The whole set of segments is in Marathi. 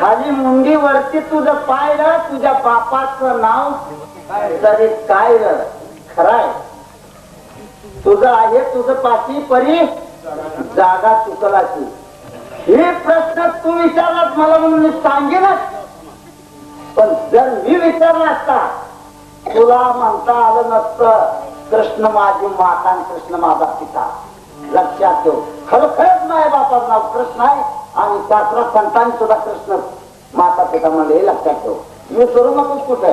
खाली मुंडी वरती तुझं पाय र तुझ्या बापाचं नाव तरी काय र? खराय. तुझं आहे तुझं पाठी परी जागा चुकलाची. हे प्रश्न तू विचारलास मला म्हणून मी सांगेनच. पण जर मी विचारला असता तुला म्हणता आलं नसतं कृष्ण माझी माता आणि कृष्ण माझा पिता. लक्षात ठेव. खरोखरच माझ्या बापाचं नाव कृष्ण आहे. आणि शास्त्र संतांनी सुद्धा कृष्ण माता पिता म्हणले हे लक्षात ठेव. मी सोडू नकोस कुठे?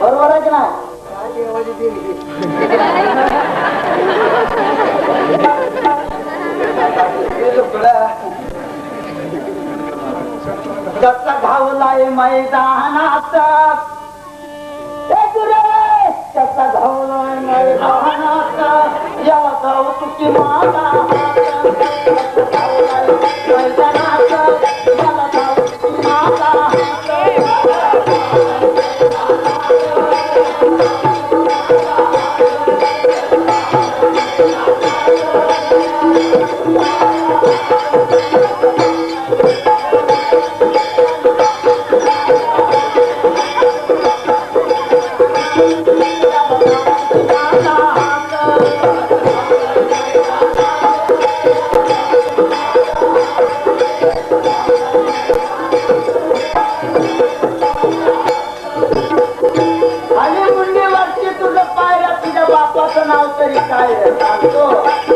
बरोबर आहे की नाही? कसा धावलाय मैदानात ए ಮಾತಾ बापाचं नाव तरी काय रे? सांगतो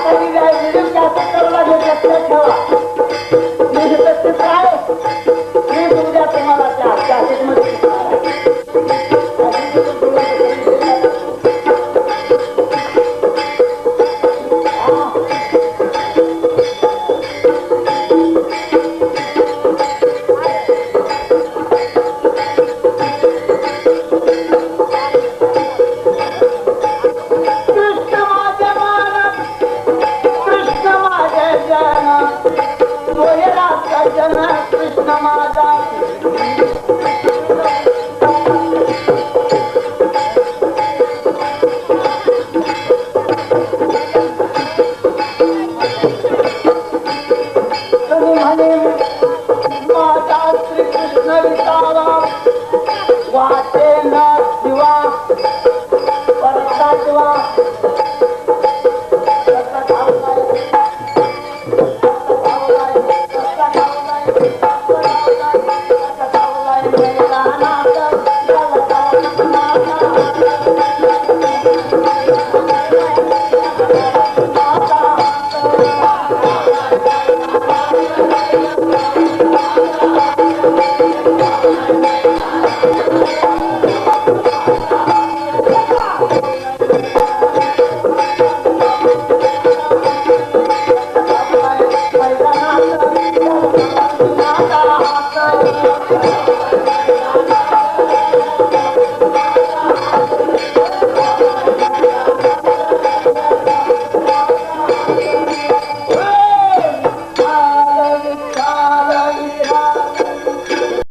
आता मी काय व्हिडिओ कॅसेट करायला